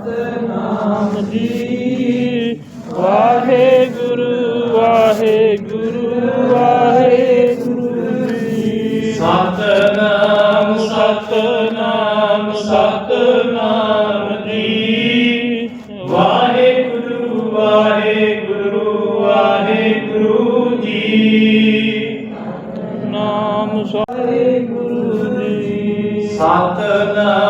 ਸਤਨਾਮ ਜੀ ਵਾਹਿਗੁਰੂ ਵਾਹਿਗੁਰੂ ਵਾਹਿਗੁਰੂ ਜੀ ਸਤਨਾਮ ਸਤਨਾਮ ਸਤਨਾਮ ਜੀ। ਵਾਹਿਗੁਰੂ ਵਾਹਿਗੁਰੂ ਵਾਹਿਗੁਰੂ ਜੀ। ਨਾਮ ਵਾਹਿਗੁਰੂ ਜੀ ਸਤਨਾਮ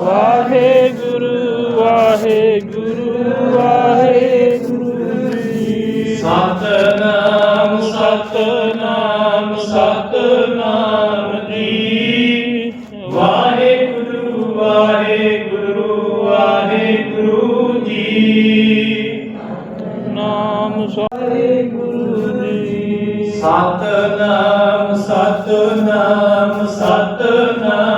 ਵਾਹਿਗੁਰੂ ਵਾਹਿਗੁਰੂ ਵਾਹਿਗੁਰੂ ਜੀ। ਸਤਨਾਮ ਸਤਨਾਮ ਸਤਨਾਮ ਜੀ। ਵਾਹਿਗੁਰੂ ਵਾਹਿਗੁਰੂ ਵਾਹਿਗੁਰੂ ਜੀ। ਨਾਮ ਵਾਹਿਗੁਰੂ ਜੀ। ਸਤਨਾਮ ਸਤਨਾਮ ਸਤਨਾਮ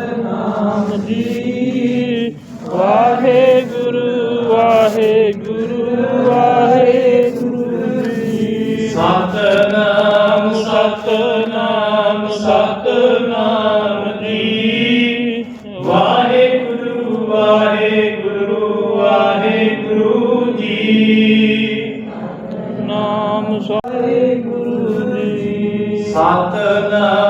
ਸਤਨਾਮ ਜੀ ਵਾਹਿਗੁਰੂ ਵਾਹਿਗੁਰੂ ਵਾਹਿਗੁਰੂ ਜੀ। ਸਤਨਾਮ ਸਤਨਾਮ ਸਤਨਾਮ ਜੀ। ਵਾਹਿਗੁਰੂ ਵਾਹਿਗੁਰੂ ਵਾਹਿਗੁਰੂ ਜੀ। ਨਾਮ ਵਾਹਿਗੁਰੂ ਜੀ ਸਤਨਾਮ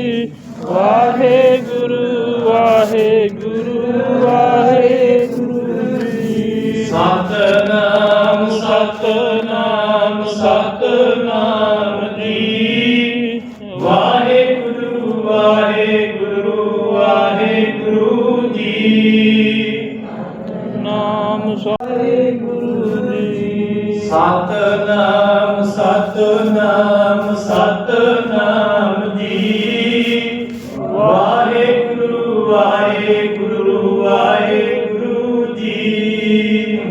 ਸਤਨਾਮ ਸਤਨਾਮ ਜੀ। ਵਾਹਿਗੁਰੂ ਵਾਹਿਗੁਰੂ ਵਾਹਿਗੁਰੂ ਜੀ। ਨਾਮ ਵਾਹਿਗੁਰੂ ਜੀ ਸਤਨਾਮ ਸਤਨਾਮ ਸਤਨਾਮ ਜੀ। ਵਾਹਿਗੁਰੂ ਵਾਹਿਗੁਰੂ ਵਾਹਿਗੁਰੂ ਜੀ।